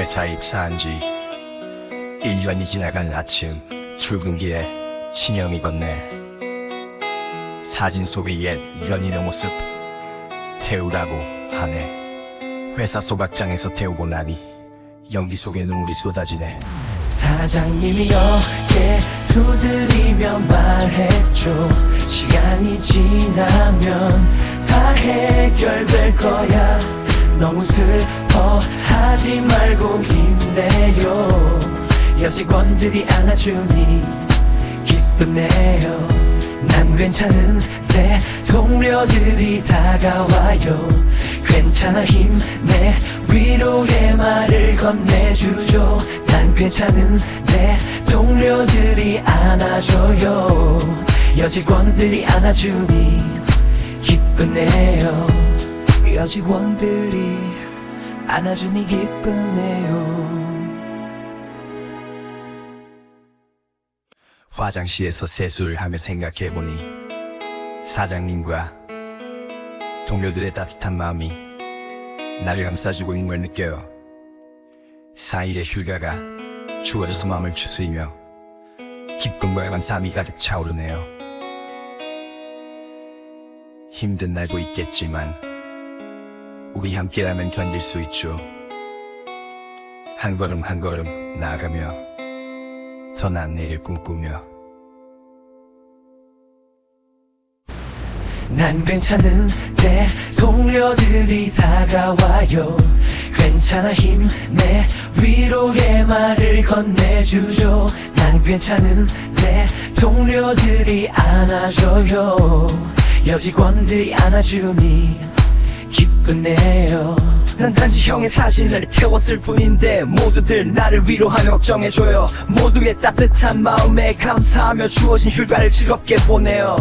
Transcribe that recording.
회사에 입사한 지 1년이 지나간 아침 출근길에 친형이 건네. 사진 속의 옛 연인의 모습 태우라고 하네. 회사 소각장에서 태우고 나니 연기 속에 눈물이 쏟아지네. 사장님이 어깨 두드리며 말했죠. 시간이 지나면 다 해결될 거야 너무 슬퍼하지 말고 힘내요. 여직원들이 안아주니 기쁘네요. 난 괜찮은데 동료들이 다가와요. 괜찮아 힘내 위로의 말을 건네주죠. 난 괜찮은데 동료들이 안아줘요. 여직원들이 안아주니 기쁘네요 여직원들이 안아주니 기쁘네요 화장실에서 세수를 하며 생각해보니 사장님과 동료들의 따뜻한 마음이 나를 감싸주고 있는 걸 느껴요. 4일의 휴가가 주어져서 마음을 추스리며 기쁨과 감사함이 가득 차오르네요. 힘든 날도 있겠지만 우리 함께라면 견딜 수 있죠. 한 걸음 한 걸음 나아가며 더 나은 내일을 꿈꾸며. 난 괜찮은데 동료들이 다가와요. 괜찮아 힘내 위로의 말을 건네주죠. 난 괜찮은데 동료들이 안아줘요. 여직원들이 안아주니 기쁘네요. 난 단지 형의 사진을 태웠을 뿐인데 모두들 나를 위로하며 걱정해줘요. 모두의 따뜻한 마음에 감사하며 주어진 휴가를 즐겁게 보내요